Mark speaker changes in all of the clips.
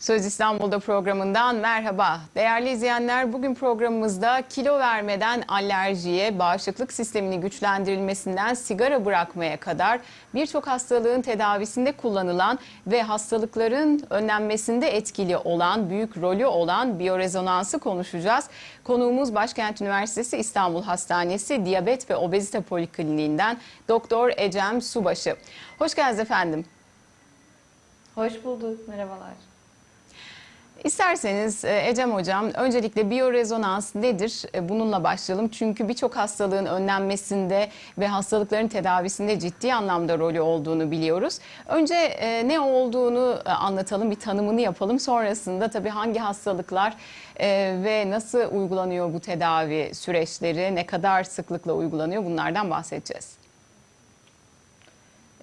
Speaker 1: Söz İstanbul'da programından merhaba. Değerli izleyenler bugün programımızda kilo vermeden alerjiye, bağışıklık sistemini güçlendirilmesinden sigara bırakmaya kadar birçok hastalığın tedavisinde kullanılan ve hastalıkların önlenmesinde etkili olan, büyük rolü olan biyorezonansı konuşacağız. Konuğumuz Başkent Üniversitesi İstanbul Hastanesi Diyabet ve Obezite Polikliniğinden Doktor Ecem Subaşı. Hoş geldiniz efendim.
Speaker 2: Hoş bulduk, merhabalar.
Speaker 1: İsterseniz e, Ecem Hocam öncelikle biyorezonans nedir? E, Bununla başlayalım. Çünkü birçok hastalığın önlenmesinde ve hastalıkların tedavisinde ciddi anlamda rolü olduğunu biliyoruz. Önce e, ne olduğunu e, anlatalım, bir tanımını yapalım. Sonrasında tabii hangi hastalıklar e, ve nasıl uygulanıyor bu tedavi süreçleri, ne kadar sıklıkla uygulanıyor bunlardan bahsedeceğiz.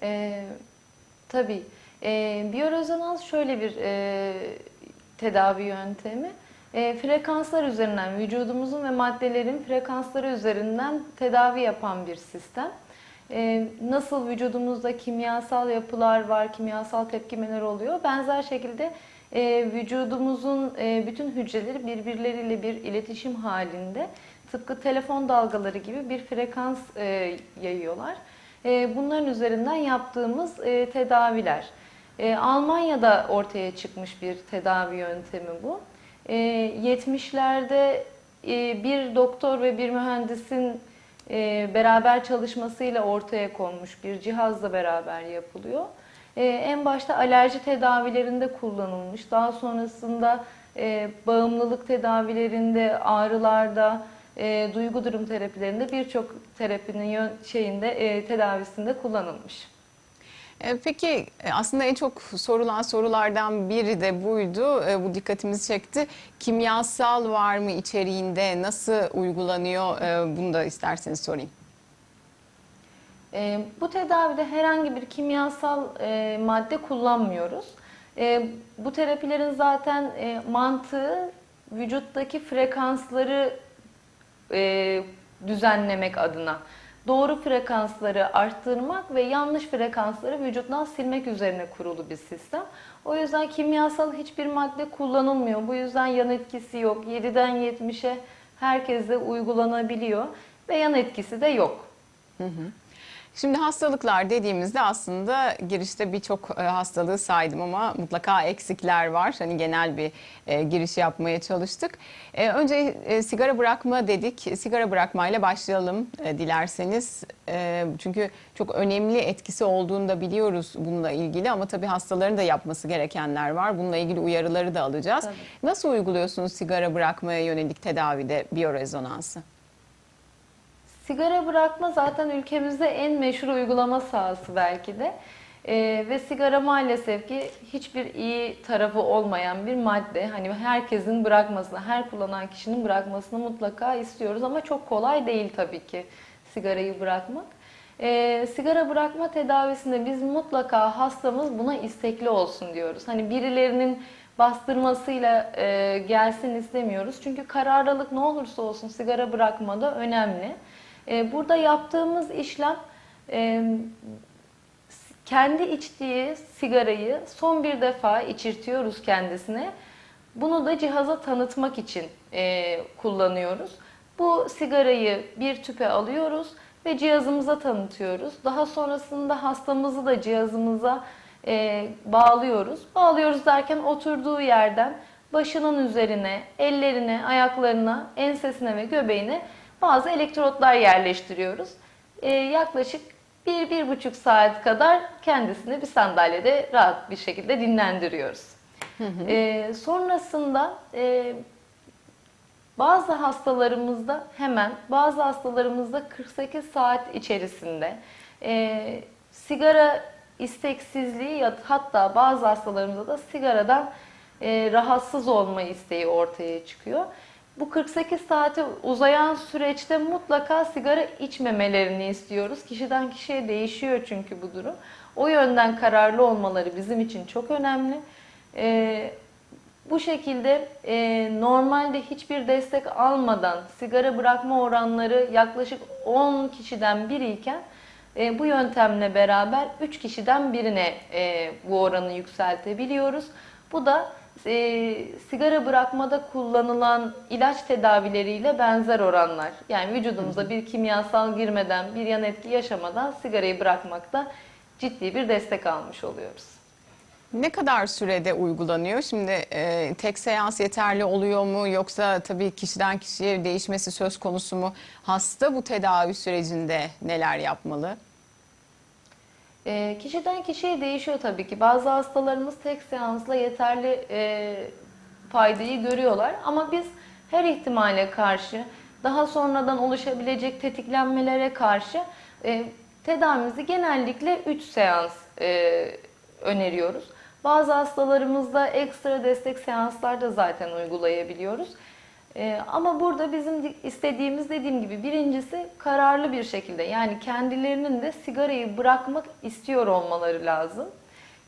Speaker 2: Ee, tabii, ee, biyorezonans şöyle bir ee, tedavi yöntemi. Ee, frekanslar üzerinden, vücudumuzun ve maddelerin frekansları üzerinden tedavi yapan bir sistem. Ee, nasıl vücudumuzda kimyasal yapılar var, kimyasal tepkimeler oluyor. Benzer şekilde e, vücudumuzun e, bütün hücreleri birbirleriyle bir iletişim halinde tıpkı telefon dalgaları gibi bir frekans e, yayıyorlar. E, bunların üzerinden yaptığımız e, tedaviler. E, Almanya'da ortaya çıkmış bir tedavi yöntemi bu. E, 70'lerde e, bir doktor ve bir mühendisin e, beraber çalışmasıyla ortaya konmuş bir cihazla beraber yapılıyor. E, en başta alerji tedavilerinde kullanılmış. Daha sonrasında e, bağımlılık tedavilerinde, ağrılarda, e, duygu durum terapilerinde birçok terapinin yön, şeyinde e, tedavisinde kullanılmış.
Speaker 1: E, Peki e, aslında en çok sorulan sorulardan biri de buydu. E, Bu dikkatimizi çekti. Kimyasal var mı içeriğinde? Nasıl uygulanıyor? Bunu da isterseniz sorayım.
Speaker 2: Bu tedavide herhangi bir kimyasal madde kullanmıyoruz. Bu terapilerin zaten mantığı vücuttaki frekansları düzenlemek adına. Doğru frekansları arttırmak ve yanlış frekansları vücuttan silmek üzerine kurulu bir sistem. O yüzden kimyasal hiçbir madde kullanılmıyor. Bu yüzden yan etkisi yok. 7'den 70'e herkese uygulanabiliyor ve yan etkisi de yok.
Speaker 1: Şimdi hastalıklar dediğimizde aslında girişte birçok e, hastalığı saydım ama mutlaka eksikler var. Hani genel bir e, giriş yapmaya çalıştık. E, önce sigara bırakma dedik. Sigara bırakmayla başlayalım dilerseniz. Çünkü çok önemli etkisi olduğunu da biliyoruz bununla ilgili ama tabii hastaların da yapması gerekenler var. Bununla ilgili uyarıları da alacağız.
Speaker 2: Tabii.
Speaker 1: Nasıl uyguluyorsunuz sigara bırakmaya yönelik tedavide biyorezonansı?
Speaker 2: Sigara bırakma zaten ülkemizde en meşhur uygulama sahası belki de. Ee, ve sigara maalesef ki hiçbir iyi tarafı olmayan bir madde. Hani herkesin bırakmasını, her kullanan kişinin bırakmasını mutlaka istiyoruz ama çok kolay değil tabii ki sigarayı bırakmak. Ee, sigara bırakma tedavisinde biz mutlaka hastamız buna istekli olsun diyoruz. Hani birilerinin bastırmasıyla e, gelsin istemiyoruz. Çünkü kararlılık ne olursa olsun sigara bırakmada önemli. E, burada yaptığımız işlem e, kendi içtiği sigarayı son bir defa içirtiyoruz kendisine. Bunu da cihaza tanıtmak için e, kullanıyoruz. Bu sigarayı bir tüpe alıyoruz ve cihazımıza tanıtıyoruz. Daha sonrasında hastamızı da cihazımıza e, bağlıyoruz. Bağlıyoruz derken oturduğu yerden başının üzerine, ellerine, ayaklarına, ensesine ve göbeğine bazı elektrotlar yerleştiriyoruz. E, yaklaşık bir, bir buçuk saat kadar kendisini bir sandalyede rahat bir şekilde dinlendiriyoruz. E, sonrasında e, bazı hastalarımızda hemen, bazı hastalarımızda 48 saat içerisinde e, sigara isteksizliği ya hatta bazı hastalarımızda da sigaradan e, rahatsız olma isteği ortaya çıkıyor. Bu 48 saate uzayan süreçte mutlaka sigara içmemelerini istiyoruz. Kişiden kişiye değişiyor çünkü bu durum. O yönden kararlı olmaları bizim için çok önemli. Ee, bu şekilde e, normalde hiçbir destek almadan sigara bırakma oranları yaklaşık 10 kişiden biriyken e, bu yöntemle beraber 3 kişiden birine e, bu oranı yükseltebiliyoruz. Bu da e, sigara bırakmada kullanılan ilaç tedavileriyle benzer oranlar. Yani vücudumuza bir kimyasal girmeden, bir yan etki yaşamadan sigarayı bırakmakta ciddi bir destek almış oluyoruz.
Speaker 1: Ne kadar sürede uygulanıyor? Şimdi e, tek seans yeterli oluyor mu yoksa tabii kişiden kişiye değişmesi söz konusu mu? Hasta bu tedavi sürecinde neler yapmalı?
Speaker 2: E, kişiden kişiye değişiyor tabii ki. Bazı hastalarımız tek seansla yeterli e, faydayı görüyorlar. Ama biz her ihtimale karşı, daha sonradan oluşabilecek tetiklenmelere karşı e, tedavimizi genellikle 3 seans e, öneriyoruz. Bazı hastalarımızda ekstra destek seanslar da zaten uygulayabiliyoruz. Ee, ama burada bizim di- istediğimiz dediğim gibi birincisi kararlı bir şekilde yani kendilerinin de sigarayı bırakmak istiyor olmaları lazım.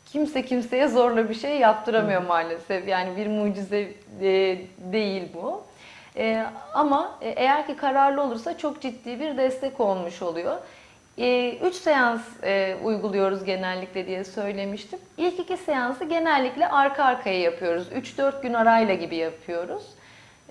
Speaker 2: Kimse kimseye zorla bir şey yaptıramıyor maalesef. Yani bir mucize e, değil bu. E, ama e, eğer ki kararlı olursa çok ciddi bir destek olmuş oluyor. 3 seans e, uyguluyoruz genellikle diye söylemiştim. İlk iki seansı genellikle arka arkaya yapıyoruz. 3-4 gün arayla gibi yapıyoruz.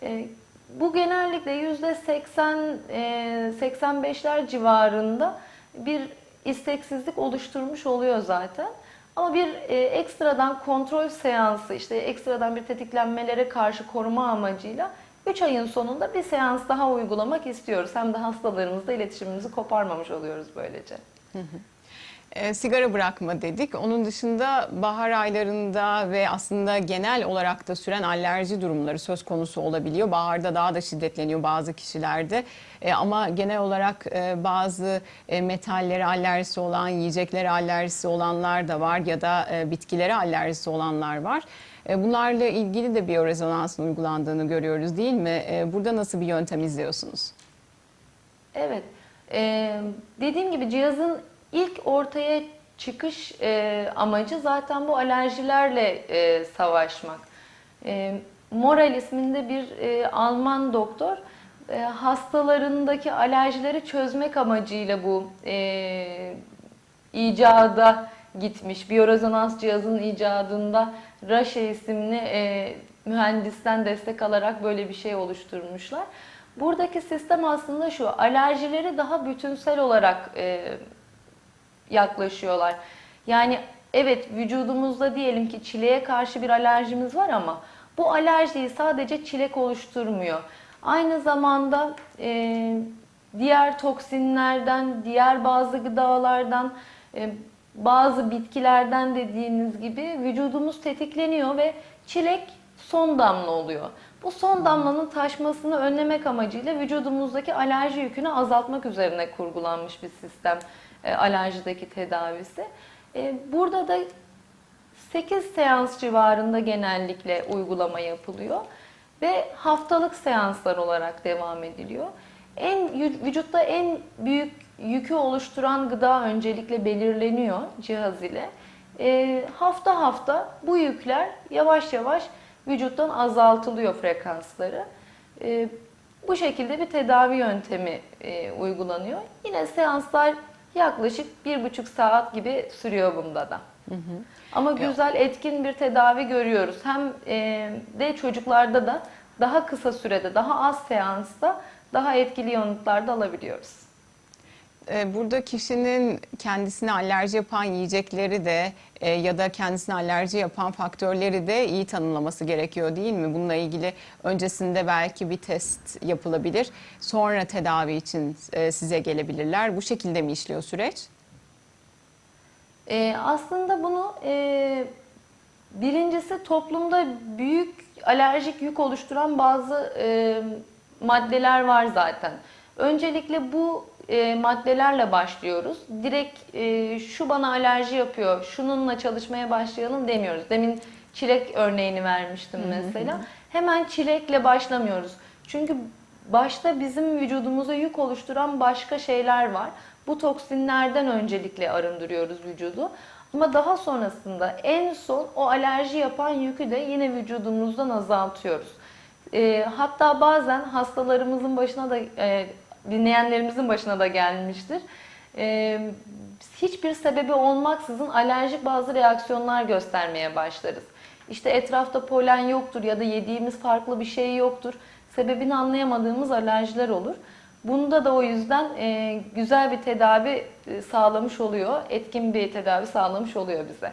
Speaker 2: E, bu genellikle yüzde 80 e, 85'ler civarında bir isteksizlik oluşturmuş oluyor zaten. Ama bir e, ekstradan kontrol seansı işte ekstradan bir tetiklenmelere karşı koruma amacıyla 3 ayın sonunda bir seans daha uygulamak istiyoruz. Hem de hastalarımızla iletişimimizi koparmamış oluyoruz böylece.
Speaker 1: E, sigara bırakma dedik. Onun dışında bahar aylarında ve aslında genel olarak da süren alerji durumları söz konusu olabiliyor. Baharda daha da şiddetleniyor bazı kişilerde. E, ama genel olarak e, bazı e, metallere alerjisi olan, yiyeceklere alerjisi olanlar da var ya da e, bitkilere alerjisi olanlar var. E, bunlarla ilgili de biyorezonansın uygulandığını görüyoruz değil mi? E, burada nasıl bir yöntem izliyorsunuz?
Speaker 2: Evet. Ee, dediğim gibi cihazın ilk ortaya çıkış e, amacı zaten bu alerjilerle e, savaşmak. E, Moral isminde bir e, Alman doktor e, hastalarındaki alerjileri çözmek amacıyla bu e, icada gitmiş. Biyorezonans cihazının icadında Raşe isimli e, mühendisten destek alarak böyle bir şey oluşturmuşlar. Buradaki sistem aslında şu, alerjileri daha bütünsel olarak e, yaklaşıyorlar. Yani evet vücudumuzda diyelim ki çileğe karşı bir alerjimiz var ama bu alerjiyi sadece çilek oluşturmuyor. Aynı zamanda e, diğer toksinlerden, diğer bazı gıdalardan, e, bazı bitkilerden dediğiniz gibi vücudumuz tetikleniyor ve çilek son damla oluyor. Bu son damlanın taşmasını önlemek amacıyla vücudumuzdaki alerji yükünü azaltmak üzerine kurgulanmış bir sistem e, alerjideki tedavisi. E, burada da 8 seans civarında genellikle uygulama yapılıyor ve haftalık seanslar olarak devam ediliyor. En vücutta en büyük yükü oluşturan gıda öncelikle belirleniyor cihaz ile. E, hafta hafta bu yükler yavaş yavaş vücuttan azaltılıyor frekansları. E, bu şekilde bir tedavi yöntemi e, uygulanıyor. Yine seanslar yaklaşık bir buçuk saat gibi sürüyor bunda da. Ama güzel etkin bir tedavi görüyoruz. Hem e, de çocuklarda da daha kısa sürede, daha az seansta daha etkili yanıtlar da alabiliyoruz.
Speaker 1: Ee, Burada kişinin kendisine alerji yapan yiyecekleri de e, ya da kendisine alerji yapan faktörleri de iyi tanımlaması gerekiyor değil mi? Bununla ilgili öncesinde belki bir test yapılabilir. Sonra tedavi için e, size gelebilirler. Bu şekilde mi işliyor süreç?
Speaker 2: Aslında bunu e, birincisi toplumda büyük alerjik yük oluşturan bazı e, maddeler var zaten. Öncelikle bu e, maddelerle başlıyoruz. Direkt e, şu bana alerji yapıyor, şununla çalışmaya başlayalım demiyoruz. Demin çilek örneğini vermiştim mesela. Hemen çilekle başlamıyoruz. Çünkü başta bizim vücudumuza yük oluşturan başka şeyler var. Bu toksinlerden öncelikle arındırıyoruz vücudu. Ama daha sonrasında en son o alerji yapan yükü de yine vücudumuzdan azaltıyoruz. E, hatta bazen hastalarımızın başına da e, dinleyenlerimizin başına da gelmiştir. E, hiçbir sebebi olmaksızın alerjik bazı reaksiyonlar göstermeye başlarız. işte etrafta polen yoktur ya da yediğimiz farklı bir şey yoktur. Sebebini anlayamadığımız alerjiler olur. Bunda da o yüzden e, güzel bir tedavi e, sağlamış oluyor. Etkin bir tedavi sağlamış oluyor bize.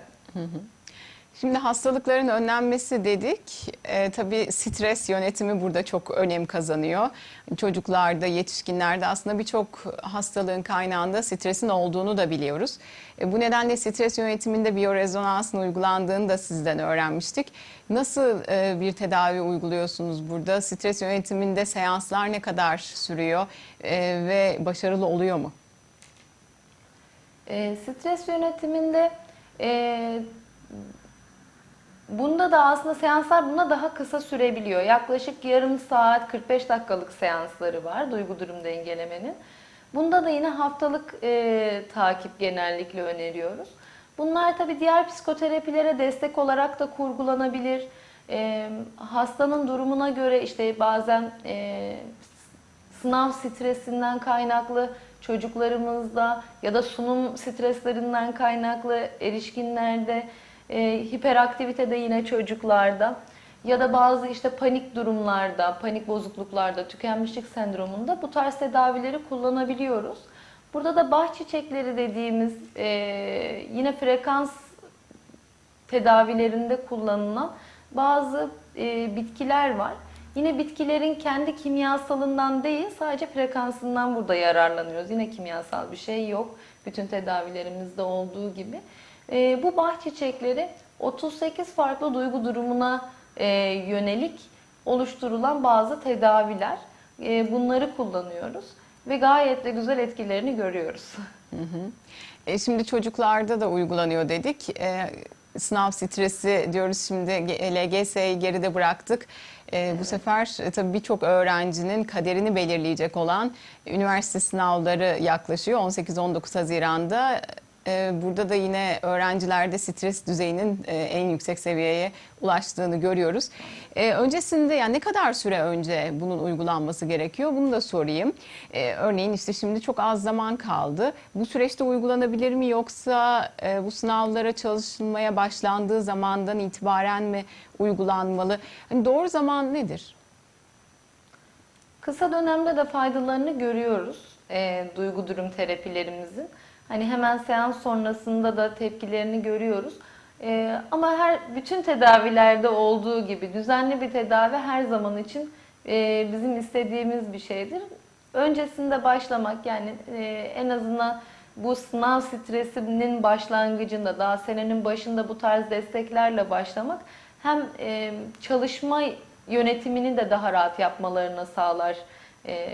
Speaker 1: Şimdi hastalıkların önlenmesi dedik. Ee, tabii stres yönetimi burada çok önem kazanıyor. Çocuklarda, yetişkinlerde aslında birçok hastalığın kaynağında stresin olduğunu da biliyoruz. E, bu nedenle stres yönetiminde biyorezonansın uygulandığını da sizden öğrenmiştik. Nasıl e, bir tedavi uyguluyorsunuz burada? Stres yönetiminde seanslar ne kadar sürüyor E, ve başarılı oluyor mu?
Speaker 2: E, stres yönetiminde e, bunda da aslında seanslar buna daha kısa sürebiliyor. Yaklaşık yarım saat 45 dakikalık seansları var duygu durum dengelemenin. Bunda da yine haftalık e, takip genellikle öneriyoruz. Bunlar tabii diğer psikoterapilere destek olarak da kurgulanabilir. E, hastanın durumuna göre işte bazen e, sınav stresinden kaynaklı çocuklarımızda ya da sunum streslerinden kaynaklı erişkinlerde, e, hiperaktivitede yine çocuklarda ya da bazı işte panik durumlarda, panik bozukluklarda, tükenmişlik sendromunda bu tarz tedavileri kullanabiliyoruz. Burada da bah çiçekleri dediğimiz e, yine frekans tedavilerinde kullanılan bazı e, bitkiler var. Yine bitkilerin kendi kimyasalından değil sadece frekansından burada yararlanıyoruz. Yine kimyasal bir şey yok. Bütün tedavilerimizde olduğu gibi. E, bu bah çiçekleri 38 farklı duygu durumuna e, yönelik oluşturulan bazı tedaviler. E, bunları kullanıyoruz ve gayet de güzel etkilerini görüyoruz.
Speaker 1: E, şimdi çocuklarda da uygulanıyor dedik. E, sınav stresi diyoruz şimdi G- LGS'yi geride bıraktık. E, Bu sefer e, tabii birçok öğrencinin kaderini belirleyecek olan üniversite sınavları yaklaşıyor. 18-19 Haziran'da e, burada da yine öğrencilerde stres düzeyinin e, en yüksek seviyeye ulaştığını görüyoruz. E, Öncesinde yani ne kadar süre önce bunun uygulanması gerekiyor bunu da sorayım. E, Örneğin işte şimdi çok az zaman kaldı. Bu süreçte uygulanabilir mi yoksa e, bu sınavlara çalışılmaya başlandığı zamandan itibaren mi uygulanmalı? Hani doğru zaman nedir?
Speaker 2: Kısa dönemde de faydalarını görüyoruz e, duygu durum terapilerimizin. Hani hemen seans sonrasında da tepkilerini görüyoruz. E, ama her bütün tedavilerde olduğu gibi düzenli bir tedavi her zaman için e, bizim istediğimiz bir şeydir. Öncesinde başlamak yani e, en azından bu sınav stresinin başlangıcında daha senenin başında bu tarz desteklerle başlamak hem e, çalışma yönetimini de daha rahat yapmalarına sağlar e,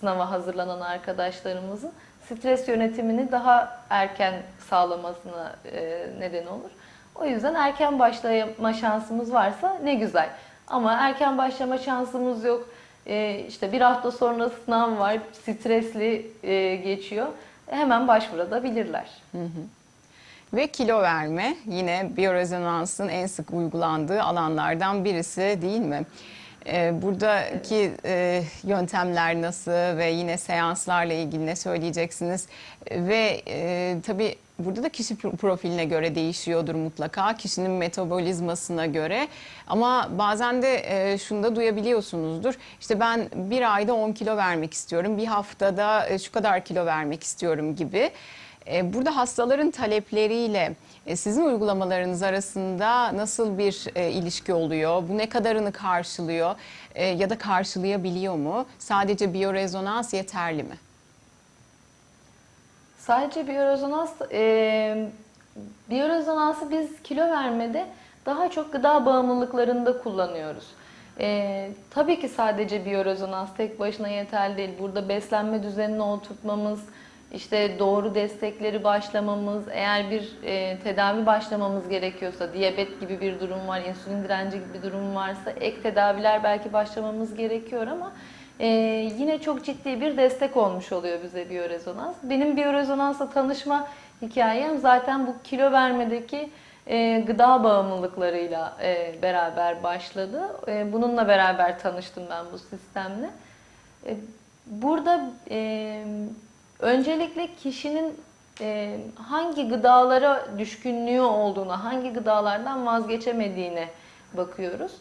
Speaker 2: sınava hazırlanan arkadaşlarımızın. Stres yönetimini daha erken sağlamasına e, neden olur. O yüzden erken başlama şansımız varsa ne güzel. Ama erken başlama şansımız yok. E, işte bir hafta sonra sınav var, stresli e, geçiyor. Hemen başvurabilirler.
Speaker 1: Ve kilo verme yine biyorezonansın en sık uygulandığı alanlardan birisi değil mi? Ee, buradaki e, yöntemler nasıl ve yine seanslarla ilgili ne söyleyeceksiniz? Ve e, tabii burada da kişi pro- profiline göre değişiyordur mutlaka. Kişinin metabolizmasına göre. Ama bazen de e, şunu da duyabiliyorsunuzdur. İşte ben bir ayda 10 kilo vermek istiyorum. Bir haftada şu kadar kilo vermek istiyorum gibi. Burada hastaların talepleriyle e, sizin uygulamalarınız arasında nasıl bir e, ilişki oluyor? Bu ne kadarını karşılıyor E, ya da karşılayabiliyor mu? Sadece biyorezonans yeterli mi?
Speaker 2: Sadece biyorezonans, e, biyorezonansı biz kilo vermede daha çok gıda bağımlılıklarında kullanıyoruz. E, tabii ki sadece biyorezonans tek başına yeterli değil. Burada beslenme düzenini oturtmamız, işte doğru destekleri başlamamız, eğer bir e, tedavi başlamamız gerekiyorsa, diyabet gibi bir durum var, insülin direnci gibi bir durum varsa ek tedaviler belki başlamamız gerekiyor ama ee, yine çok ciddi bir destek olmuş oluyor bize biyorezonans. Benim biyorezonansla tanışma hikayem zaten bu kilo vermedeki e, gıda bağımlılıklarıyla e, beraber başladı. E, bununla beraber tanıştım ben bu sistemle. E, burada e, öncelikle kişinin e, hangi gıdalara düşkünlüğü olduğunu, hangi gıdalardan vazgeçemediğini bakıyoruz.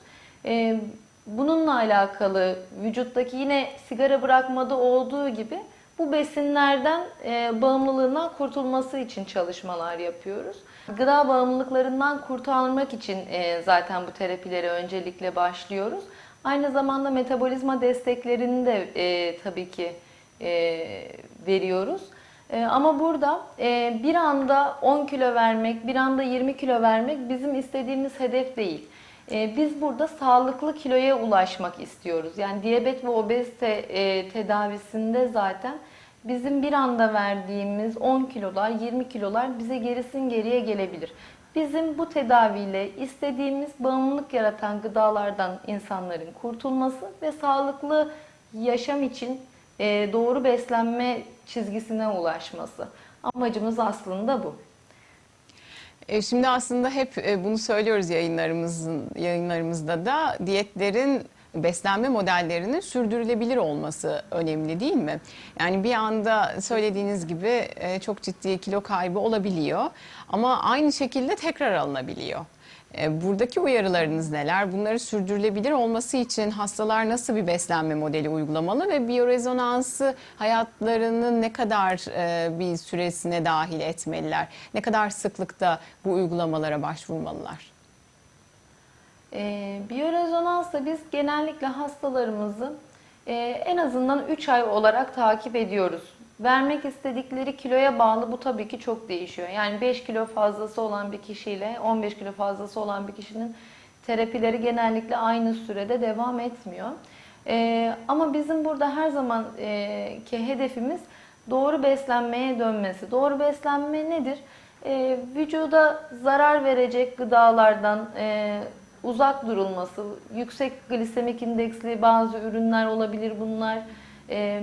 Speaker 2: E, bununla alakalı vücuttaki yine sigara bırakmada olduğu gibi bu besinlerden e, bağımlılığından kurtulması için çalışmalar yapıyoruz. Gıda bağımlılıklarından kurtarmak için e, zaten bu terapilere öncelikle başlıyoruz. Aynı zamanda metabolizma desteklerini de tabii ki veriyoruz. E, ama burada e, bir anda 10 kilo vermek, bir anda 20 kilo vermek bizim istediğimiz hedef değil. E, biz burada sağlıklı kiloya ulaşmak istiyoruz. Yani diyabet ve obezite e, tedavisinde zaten bizim bir anda verdiğimiz 10 kilolar, 20 kilolar bize gerisin geriye gelebilir. Bizim bu tedaviyle istediğimiz bağımlılık yaratan gıdalardan insanların kurtulması ve sağlıklı yaşam için e, doğru beslenme çizgisine ulaşması. Amacımız aslında bu.
Speaker 1: E, Şimdi aslında hep e, bunu söylüyoruz yayınlarımızın yayınlarımızda da diyetlerin beslenme modellerinin sürdürülebilir olması önemli değil mi? Yani bir anda söylediğiniz gibi e, çok ciddi kilo kaybı olabiliyor ama aynı şekilde tekrar alınabiliyor. E, Buradaki uyarılarınız neler? Bunları sürdürülebilir olması için hastalar nasıl bir beslenme modeli uygulamalı ve biyorezonansı hayatlarının ne kadar e, bir süresine dahil etmeliler? Ne kadar sıklıkta bu uygulamalara başvurmalılar?
Speaker 2: E, biyorezonansla biz genellikle hastalarımızı e, en azından 3 ay olarak takip ediyoruz. Vermek istedikleri kiloya bağlı bu tabii ki çok değişiyor. Yani 5 kilo fazlası olan bir kişiyle 15 kilo fazlası olan bir kişinin terapileri genellikle aynı sürede devam etmiyor. E, ama bizim burada her zaman e, ki hedefimiz doğru beslenmeye dönmesi. Doğru beslenme nedir? E, vücuda zarar verecek gıdalardan e, uzak durulması, yüksek glisemik indeksli bazı ürünler olabilir bunlar. E,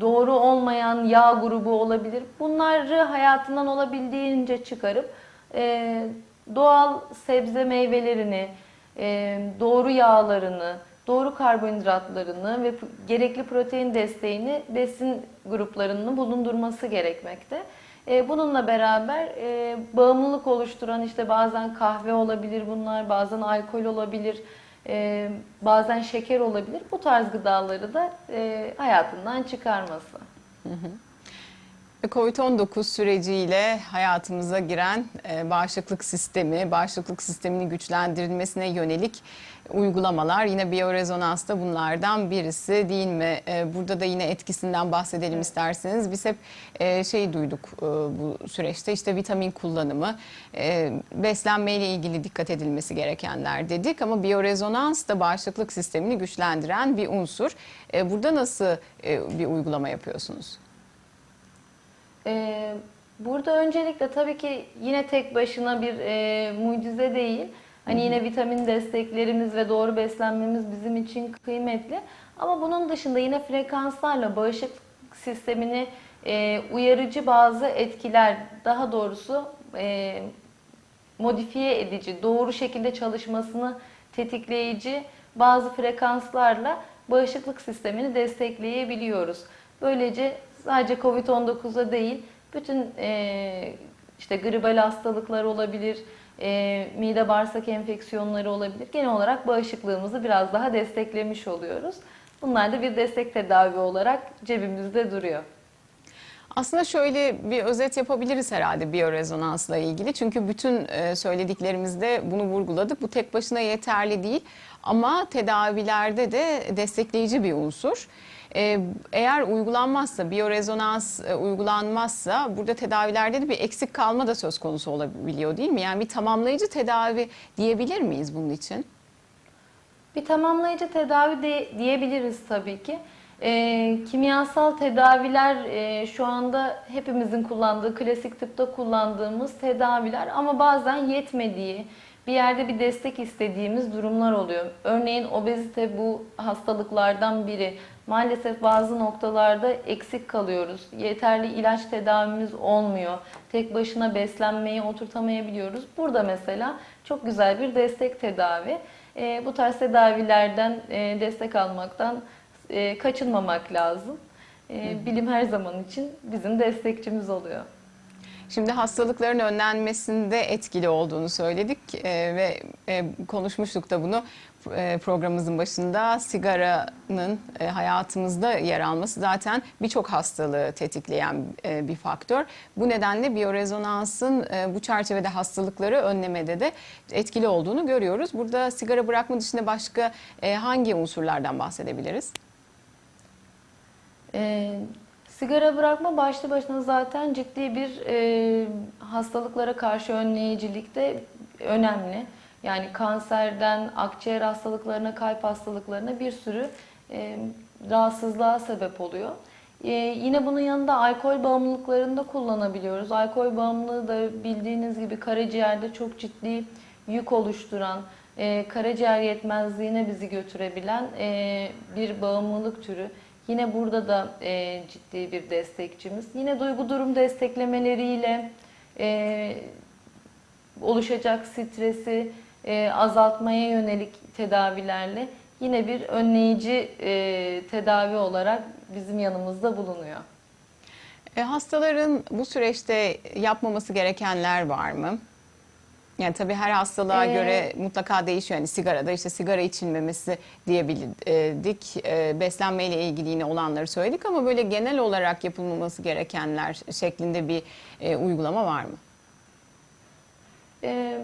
Speaker 2: doğru olmayan yağ grubu olabilir. Bunları hayatından olabildiğince çıkarıp e, doğal sebze meyvelerini, e, doğru yağlarını, doğru karbonhidratlarını ve gerekli protein desteğini besin gruplarının bulundurması gerekmekte. E, bununla beraber e, bağımlılık oluşturan işte bazen kahve olabilir bunlar, bazen alkol olabilir, e, bazen şeker olabilir. Bu tarz gıdaları da e, hayatından çıkarması.
Speaker 1: Ve Covid-19 süreciyle hayatımıza giren e, bağışıklık sistemi, bağışıklık sisteminin güçlendirilmesine yönelik uygulamalar yine biyorezonansta bunlardan birisi değil mi? E, Burada da yine etkisinden bahsedelim isterseniz. Biz hep e, şey duyduk bu süreçte işte vitamin kullanımı, beslenmeyle ilgili dikkat edilmesi gerekenler dedik ama biyorezonans da bağışıklık sistemini güçlendiren bir unsur. Burada nasıl bir uygulama yapıyorsunuz?
Speaker 2: Ee, burada öncelikle tabii ki yine tek başına bir e, mucize değil. Hani yine vitamin desteklerimiz ve doğru beslenmemiz bizim için kıymetli. Ama bunun dışında yine frekanslarla bağışıklık sistemini e, uyarıcı bazı etkiler, daha doğrusu e, modifiye edici, doğru şekilde çalışmasını tetikleyici bazı frekanslarla bağışıklık sistemini destekleyebiliyoruz. Böylece sadece COVID-19'a değil, bütün e, işte gribal hastalıklar olabilir, e, mide bağırsak enfeksiyonları olabilir. Genel olarak bağışıklığımızı biraz daha desteklemiş oluyoruz. Bunlar da bir destek tedavi olarak cebimizde duruyor.
Speaker 1: Aslında şöyle bir özet yapabiliriz herhalde biyorezonansla ilgili. Çünkü bütün e, söylediklerimizde bunu vurguladık. Bu tek başına yeterli değil ama tedavilerde de destekleyici bir unsur. E, Eğer uygulanmazsa, biyorezonans e, uygulanmazsa burada tedavilerde de bir eksik kalma da söz konusu olabiliyor değil mi? Yani bir tamamlayıcı tedavi diyebilir miyiz bunun için?
Speaker 2: Bir tamamlayıcı tedavi de diyebiliriz tabii ki. Ee, kimyasal tedaviler e, şu anda hepimizin kullandığı, klasik tıpta kullandığımız tedaviler ama bazen yetmediği, bir yerde bir destek istediğimiz durumlar oluyor. Örneğin obezite bu hastalıklardan biri. Maalesef bazı noktalarda eksik kalıyoruz. Yeterli ilaç tedavimiz olmuyor. Tek başına beslenmeyi oturtamayabiliyoruz. Burada mesela çok güzel bir destek tedavi. E, bu tarz tedavilerden e, destek almaktan e, kaçınmamak lazım. E, bilim her zaman için bizim destekçimiz oluyor.
Speaker 1: Şimdi hastalıkların önlenmesinde etkili olduğunu söyledik e, ve e, konuşmuştuk da bunu e, programımızın başında sigaranın e, hayatımızda yer alması zaten birçok hastalığı tetikleyen e, bir faktör. Bu nedenle biyorezonansın e, bu çerçevede hastalıkları önlemede de etkili olduğunu görüyoruz. Burada sigara bırakma dışında başka e, hangi unsurlardan bahsedebiliriz?
Speaker 2: Ee, sigara bırakma başlı başına zaten ciddi bir e, hastalıklara karşı önleyicilikte önemli. Yani kanserden akciğer hastalıklarına, kalp hastalıklarına bir sürü e, rahatsızlığa sebep oluyor. E, yine bunun yanında alkol bağımlılıklarında kullanabiliyoruz. Alkol bağımlılığı da bildiğiniz gibi karaciğerde çok ciddi yük oluşturan, e, karaciğer yetmezliğine bizi götürebilen e, bir bağımlılık türü. Yine burada da e, ciddi bir destekçimiz. Yine duygu durum desteklemeleriyle e, oluşacak stresi e, azaltmaya yönelik tedavilerle yine bir önleyici e, tedavi olarak bizim yanımızda bulunuyor.
Speaker 1: E, hastaların bu süreçte yapmaması gerekenler var mı? Yani tabii her hastalığa
Speaker 2: Ee,
Speaker 1: göre mutlaka değişiyor. Yani sigarada işte sigara içilmemesi diyebildik. E, beslenmeyle ilgili yine olanları söyledik ama böyle genel olarak yapılmaması gerekenler şeklinde bir e, uygulama var mı?
Speaker 2: E,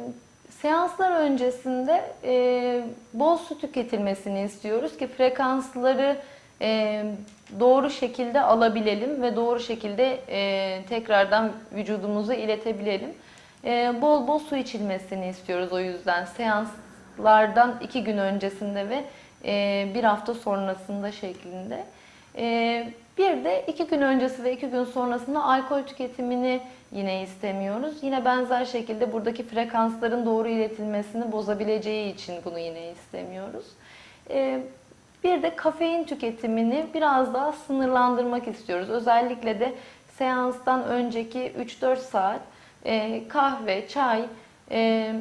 Speaker 2: seanslar öncesinde e, bol su tüketilmesini istiyoruz ki frekansları e, doğru şekilde alabilelim ve doğru şekilde e, tekrardan vücudumuza iletebilelim. E, bol bol su içilmesini istiyoruz o yüzden seanslardan iki gün öncesinde ve e, bir hafta sonrasında şeklinde. E, bir de iki gün öncesi ve iki gün sonrasında alkol tüketimini yine istemiyoruz. Yine benzer şekilde buradaki frekansların doğru iletilmesini bozabileceği için bunu yine istemiyoruz. E, bir de kafein tüketimini biraz daha sınırlandırmak istiyoruz. Özellikle de seanstan önceki 3-4 saat e, kahve, çay e,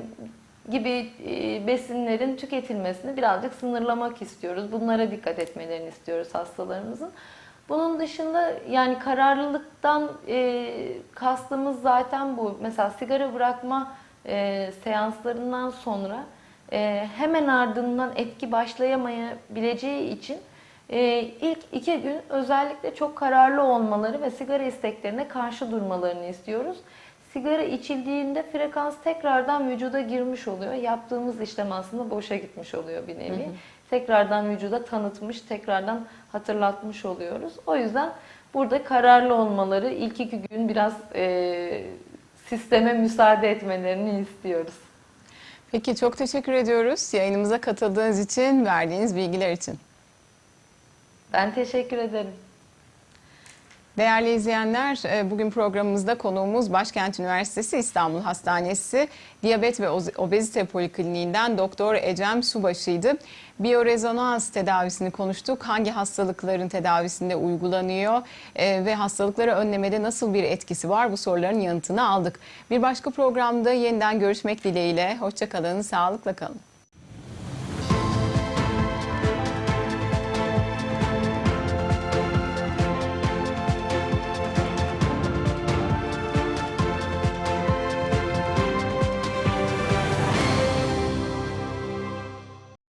Speaker 2: gibi e, besinlerin tüketilmesini birazcık sınırlamak istiyoruz. Bunlara dikkat etmelerini istiyoruz hastalarımızın. Bunun dışında yani kararlılıktan e, kastımız zaten bu. Mesela sigara bırakma seanslarından sonra hemen ardından etki başlayamayabileceği için ilk iki gün özellikle çok kararlı olmaları ve sigara isteklerine karşı durmalarını istiyoruz. Sigara içildiğinde frekans tekrardan vücuda girmiş oluyor. Yaptığımız işlem aslında boşa gitmiş oluyor bir nevi. Tekrardan vücuda tanıtmış, tekrardan hatırlatmış oluyoruz. O yüzden burada kararlı olmaları ilk iki gün biraz e, sisteme müsaade etmelerini istiyoruz.
Speaker 1: Peki çok teşekkür ediyoruz yayınımıza katıldığınız için, verdiğiniz bilgiler için.
Speaker 2: Ben teşekkür ederim.
Speaker 1: Değerli izleyenler, e, bugün programımızda konuğumuz Başkent Üniversitesi İstanbul Hastanesi Diyabet ve Obezite Polikliniğinden Doktor Ecem Subaşı'ydı. Biyorezonans tedavisini konuştuk. Hangi hastalıkların tedavisinde uygulanıyor e, ve hastalıkları önlemede nasıl bir etkisi var bu soruların yanıtını aldık. Bir başka programda yeniden görüşmek dileğiyle. Hoşçakalın, sağlıkla kalın.